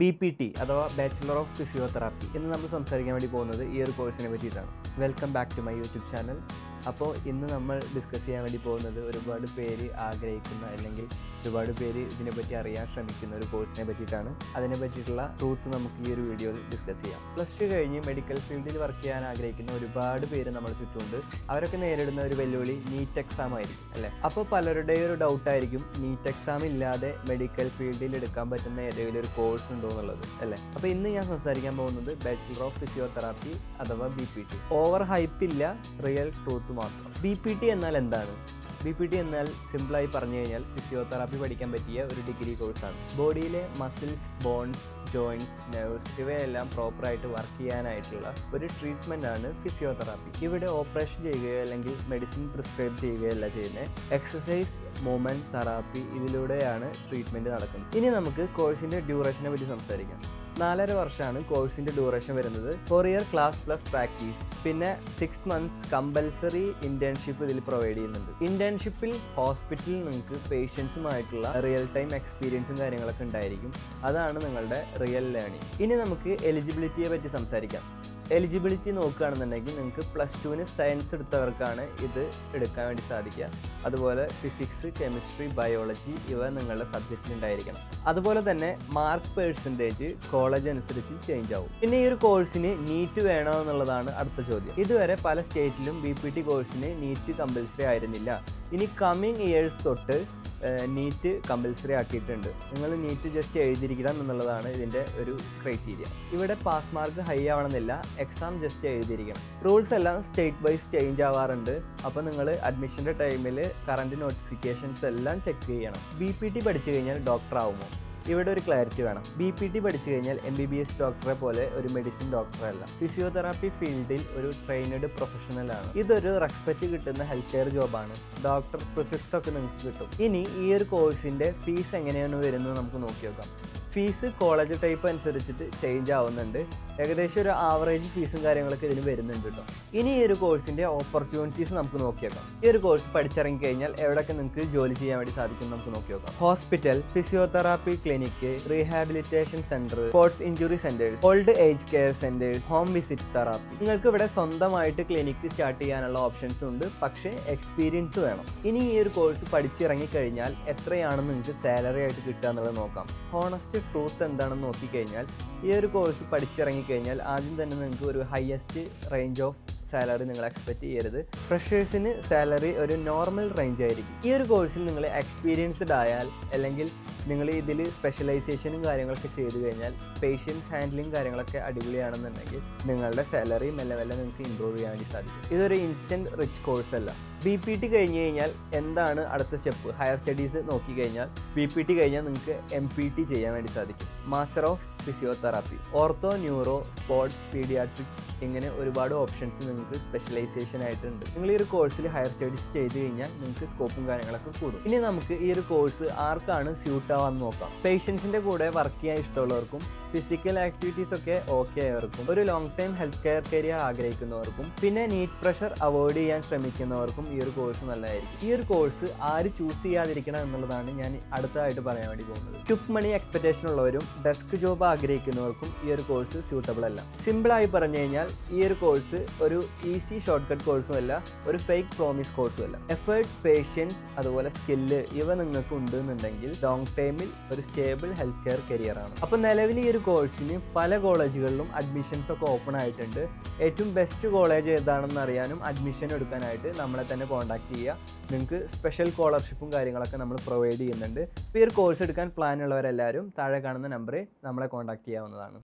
B P T അഥവാ bachelor of physiotherapy എന്ന് നമ്മൾ സംസാരിക്കാൻ വേണ്ടി പോകുന്നത് ഈ ഒരു കോഴ്സിനെ പറ്റിയിട്ടാണ്. Welcome back to my YouTube channel അപ്പോൾ ഇന്ന് നമ്മൾ ഡിസ്കസ് ചെയ്യാൻ വേണ്ടി പോകുന്നത് ഒരുപാട് പേര് ആഗ്രഹിക്കുന്ന അല്ലെങ്കിൽ ഒരുപാട് പേര് ഇതിനെപ്പറ്റി അറിയാൻ ശ്രമിക്കുന്ന ഒരു കോഴ്സിനെ പറ്റിയിട്ടാണ്. അതിനെ പറ്റിയിട്ടുള്ള ട്രൂത്ത് നമുക്ക് ഈ ഒരു വീഡിയോയിൽ ഡിസ്കസ് ചെയ്യാം. പ്ലസ് ടു കഴിഞ്ഞ് മെഡിക്കൽ ഫീൽഡിൽ വർക്ക് ചെയ്യാൻ ആഗ്രഹിക്കുന്ന ഒരുപാട് പേര് നമ്മൾ ചുറ്റുമുണ്ട്. അവരൊക്കെ നേരിടുന്ന ഒരു വെല്ലുവിളി നീറ്റ് എക്സാം ആയിരിക്കും അല്ലേ? അപ്പോൾ പലരുടെയും ഒരു ഡൗട്ട് ആയിരിക്കും നീറ്റ് എക്സാം ഇല്ലാതെ മെഡിക്കൽ ഫീൽഡിൽ എടുക്കാൻ പറ്റുന്ന ഏതെങ്കിലും ഒരു കോഴ്സ് ഉണ്ടോ എന്നുള്ളത് അല്ലേ? അപ്പോൾ ഇന്ന് ഞാൻ സംസാരിക്കാൻ പോകുന്നത് ബാച്ചിലർ ഓഫ് ഫിസിയോതെറാപ്പി അഥവാ B P T over hype ഇല്ല റിയൽ ട്രൂത്ത് മാത്രം. ബി പി ടി എന്നാൽ എന്താണ്? ബി പി ടി എന്നാൽ സിമ്പിളായി പറഞ്ഞു കഴിഞ്ഞാൽ ഫിസിയോതെറാപ്പി പഠിക്കാൻ പറ്റിയ ഒരു ഡിഗ്രി കോഴ്സാണ് ബോഡിയിലെ മസിൽസ് ബോൺസ് ജോയിൻസ് നെർവ്സ് ഇവയെല്ലാം പ്രോപ്പറായിട്ട് വർക്ക് ചെയ്യാനായിട്ടുള്ള ഒരു ട്രീറ്റ്മെന്റ് ആണ് ഫിസിയോതെറാപ്പി ഇവിടെ ഓപ്പറേഷൻ ചെയ്യുകയോ അല്ലെങ്കിൽ മെഡിസിൻ പ്രിസ്ക്രൈബ് ചെയ്യുകയല്ല ചെയ്യുന്നത് എക്സസൈസ് മൂവ്മെന്റ് തെറാപ്പി ഇതിലൂടെയാണ് ട്രീറ്റ്മെന്റ് നടക്കുന്നത്. ഇനി നമുക്ക് കോഴ്സിന്റെ ഡ്യൂറേഷനെ പറ്റി സംസാരിക്കാം. നാലര വർഷമാണ് കോഴ്സിന്റെ ഡ്യൂറേഷൻ വരുന്നത്. Four year class plus practice പിന്നെ സിക്സ് മന്ത്സ് കമ്പൽസറി ഇന്റേൺഷിപ്പ് ഇതിൽ പ്രൊവൈഡ് ചെയ്യുന്നുണ്ട്. ഇന്റേൺഷിപ്പിൽ ഹോസ്പിറ്റലിൽ നിങ്ങൾക്ക് പേഷ്യൻസുമായിട്ടുള്ള റിയൽ ടൈം എക്സ്പീരിയൻസും കാര്യങ്ങളൊക്കെ ഉണ്ടായിരിക്കും. അതാണ് നിങ്ങളുടെ റിയൽ ലേണിംഗ് ഇനി നമുക്ക് എലിജിബിലിറ്റിയെ പറ്റി സംസാരിക്കാം. എലിജിബിലിറ്റി നോക്കുകയാണെന്നുണ്ടെങ്കിൽ നിങ്ങൾക്ക് പ്ലസ് ടുവിന് സയൻസ് എടുത്തവർക്കാണ് ഇത് എടുക്കാൻ വേണ്ടി സാധിക്കുക. അതുപോലെ ഫിസിക്സ് കെമിസ്ട്രി ബയോളജി ഇവ നിങ്ങളുടെ സബ്ജക്റ്റിൽ ഉണ്ടായിരിക്കണം. അതുപോലെ തന്നെ മാർക്ക് പേഴ്സന്റേജ് കോളേജ് അനുസരിച്ച് ചേഞ്ച് ആവും. പിന്നെ ഈ ഒരു കോഴ്സിന് നീറ്റ് വേണോ എന്നുള്ളതാണ് അടുത്ത ചോദ്യം. ഇതുവരെ പല സ്റ്റേറ്റിലും ബി പി ടി കോഴ്സിന് നീറ്റ് കമ്പൽസറി ആയിരുന്നില്ല. ഇനി കമ്മിങ് ഇയേഴ്സ് തൊട്ട് നീറ്റ് കമ്പൽസറി ആക്കിയിട്ടുണ്ട്. നിങ്ങൾ നീറ്റ് ജസ്റ്റ് എഴുതിയിരിക്കണം എന്നുള്ളതാണ് ഇതിന്റെ ഒരു ക്രൈറ്റീരിയ ഇവിടെ പാസ് മാർക്ക് ഹൈ ആവണമെന്നില്ല എക്സാം ജസ്റ്റ് എഴുതിയിരിക്കണം. റൂൾസ് എല്ലാം സ്റ്റേറ്റ് വൈസ് ചേഞ്ച് ആവാറുണ്ട്. അപ്പോൾ നിങ്ങൾ അഡ്മിഷന്റെ ടൈമിൽ കറണ്ട് നോട്ടിഫിക്കേഷൻസ് എല്ലാം ചെക്ക് ചെയ്യണം. ബി പി ടി പഠിച്ചു കഴിഞ്ഞാൽ ഡോക്ടർ ആവുമോ? ഇവിടെ ഒരു ക്ലാരിറ്റി വേണം. ബി പി ടി പഠിച്ചു കഴിഞ്ഞാൽ എം ബി ബി എസ് ഡോക്ടറെ പോലെ ഒരു മെഡിസിൻ ഡോക്ടറല്ല ഫിസിയോതെറാപ്പി ഫീൽഡിൽ ഒരു ട്രെയിനഡ് പ്രൊഫഷണൽ ആണ്. ഇതൊരു റെസ്പെക്റ്റ് കിട്ടുന്ന ഹെൽത്ത് കെയർ ജോബാണ് ഡോക്ടർ പ്രിഫിക്സ് ഒക്കെ നിങ്ങൾക്ക് കിട്ടും. ഇനി ഈ ഒരു കോഴ്സിന്റെ ഫീസ് എങ്ങനെയാണ് വരുന്നത് നമുക്ക് നോക്കി നോക്കാം. ഫീസ് കോളേജ് ടൈപ്പ് അനുസരിച്ചിട്ട് ചേഞ്ച് ആവുന്നുണ്ട്. ഏകദേശം ഒരു ആവറേജ് ഫീസും കാര്യങ്ങളൊക്കെ ഇതിന് വരുന്നുണ്ട് കേട്ടോ ഇനി ഈ ഒരു കോഴ്സിന്റെ ഓപ്പർച്യൂണിറ്റീസ് നമുക്ക് നോക്കിയേക്കാം. ഈ ഒരു കോഴ്സ് പഠിച്ചിറങ്ങി കഴിഞ്ഞാൽ എവിടെയൊക്കെ നിങ്ങൾക്ക് ജോലി ചെയ്യാൻ വേണ്ടി സാധിക്കും നമുക്ക് നോക്കി നോക്കാം hospital physiotherapy clinic rehabilitation centre sports injury centres old age care centres home visit therapy നിങ്ങൾക്ക് ഇവിടെ സ്വന്തമായിട്ട് ക്ലിനിക്ക് സ്റ്റാർട്ട് ചെയ്യാനുള്ള ഓപ്ഷൻസ് ഉണ്ട്. പക്ഷേ എക്സ്പീരിയൻസ് വേണം. ഇനി ഈ ഒരു കോഴ്സ് പഠിച്ചിറങ്ങി കഴിഞ്ഞാൽ എത്രയാണ് നിങ്ങൾക്ക് സാലറി ആയിട്ട് കിട്ടുക എന്നുള്ളത് നോക്കാം. ഹോണസ്റ്റ് ട്രൂത്ത് എന്താണെന്ന് നോക്കിക്കഴിഞ്ഞാൽ ഈ ഒരു കോഴ്സ് പഠിച്ചിറങ്ങി കഴിഞ്ഞാൽ ആദ്യം തന്നെ നിങ്ങൾക്ക് ഒരു ഹയസ്റ്റ് റേഞ്ച് ഓഫ് സാലറി നിങ്ങൾ എക്സ്പെക്ട് ചെയ്യരുത്. ഫ്രഷേഴ്സിന് സാലറി ഒരു നോർമൽ റേഞ്ച് ആയിരിക്കും. ഈ ഒരു കോഴ്സിൽ നിങ്ങൾ എക്സ്പീരിയൻസ്ഡ് ആയാൽ അല്ലെങ്കിൽ നിങ്ങൾ ഇതിൽ സ്പെഷ്യലൈസേഷനും കാര്യങ്ങളൊക്കെ ചെയ്തു കഴിഞ്ഞാൽ പേഷ്യൻസ് ഹാൻഡ്ലിങ് കാര്യങ്ങളൊക്കെ അടിപൊളിയാണെന്നുണ്ടെങ്കിൽ നിങ്ങളുടെ സാലറി മെല്ലെ മെല്ലെ നിങ്ങൾക്ക് ഇമ്പ്രൂവ് ചെയ്യാൻ വേണ്ടി സാധിക്കും. ഇതൊരു ഇൻസ്റ്റന്റ് റിച്ച് കോഴ്സ് അല്ല. ബി പി ടി കഴിഞ്ഞ് കഴിഞ്ഞാൽ എന്താണ് അടുത്ത സ്റ്റെപ്പ് ഹയർ സ്റ്റഡീസ് നോക്കി കഴിഞ്ഞാൽ ബി പി ടി കഴിഞ്ഞാൽ നിങ്ങൾക്ക് എം പി ടി ചെയ്യാൻ വേണ്ടി സാധിക്കും. Master of physiotherapy. Ortho neuro sports paediatric ഇങ്ങനെ ഒരുപാട് ഓപ്ഷൻസ് നിങ്ങൾക്ക് സ്പെഷ്യലൈസേഷൻ ആയിട്ടുണ്ട്. നിങ്ങൾ ഈ ഒരു കോഴ്സിൽ ഹയർ സ്റ്റഡീസ് ചെയ്ത് കഴിഞ്ഞാൽ നിങ്ങൾക്ക് സ്കോപ്പും കാര്യങ്ങളൊക്കെ കൂടും. ഇനി നമുക്ക് ഈ ഒരു കോഴ്സ് ആർക്കാണ് സ്യൂട്ട് ആവാന്ന് നോക്കാം? പേഷ്യൻസിന്റെ കൂടെ വർക്ക് ചെയ്യാൻ ഇഷ്ടമുള്ളവർക്കും ഫിസിക്കൽ ആക്ടിവിറ്റീസ് ഒക്കെ ഓക്കെ ആയവർക്കും ഒരു long time health care career ആഗ്രഹിക്കുന്നവർക്കും പിന്നെ നീറ്റ് പ്രഷർ അവോയ്ഡ് ചെയ്യാൻ ശ്രമിക്കുന്നവർക്കും ഈ ഒരു കോഴ്സ് നല്ലതായിരിക്കും. ഈ ഒരു കോഴ്സ് ആര് ചൂസ് ചെയ്യാതിരിക്കണം എന്നുള്ളതാണ് ഞാൻ അടുത്തതായിട്ട് പറയാൻ വേണ്ടി പോകുന്നത്. ടുക്ക് മണി എക്സ്പെക്ടേഷൻ ഉള്ളവരും ഡെസ്ക് ജോബ് ആഗ്രഹിക്കുന്നവർക്കും ഈ ഒരു കോഴ്സ് സ്യൂട്ടബിൾ അല്ല. സിമ്പിളായി പറഞ്ഞു കഴിഞ്ഞാൽ ഈ ഒരു കോഴ്സ് ഒരു ഈസി ഷോർട്ട് കട്ട് കോഴ്സും അല്ല ഒരു ഫേക്ക് പ്രോമിസ് കോഴ്സും അല്ല. എഫേർട്ട് പേഷ്യൻസ് അതുപോലെ സ്കില്ല് ഇവ നിങ്ങൾക്ക് ഉണ്ട് എന്നുണ്ടെങ്കിൽ ലോങ് ടൈമിൽ ഒരു സ്റ്റേബിൾ ഹെൽത്ത് കെയർ കരിയറാണ് അപ്പോൾ നിലവിൽ ഈ ഒരു കോഴ്സിന് പല കോളേജുകളിലും അഡ്മിഷൻസ് ഒക്കെ ഓപ്പൺ ആയിട്ടുണ്ട്. ഏറ്റവും ബെസ്റ്റ് കോളേജ് ഏതാണെന്ന് അറിയാനും അഡ്മിഷൻ എടുക്കാനായിട്ട് നമ്മളെ തന്നെ കോൺടാക്ട് ചെയ്യുക. നിങ്ങൾക്ക് സ്പെഷ്യൽ സ്കോളർഷിപ്പും കാര്യങ്ങളൊക്കെ നമ്മൾ പ്രൊവൈഡ് ചെയ്യുന്നുണ്ട്. ഇപ്പോൾ ഈ ഒരു കോഴ്സ് എടുക്കാൻ പ്ലാൻ ഉള്ളവരെല്ലാവരും താഴെ കാണുന്ന നമ്പറിൽ നമ്മളെ കോൺടാക്ട് ചെയ്യാവുന്നതാണ്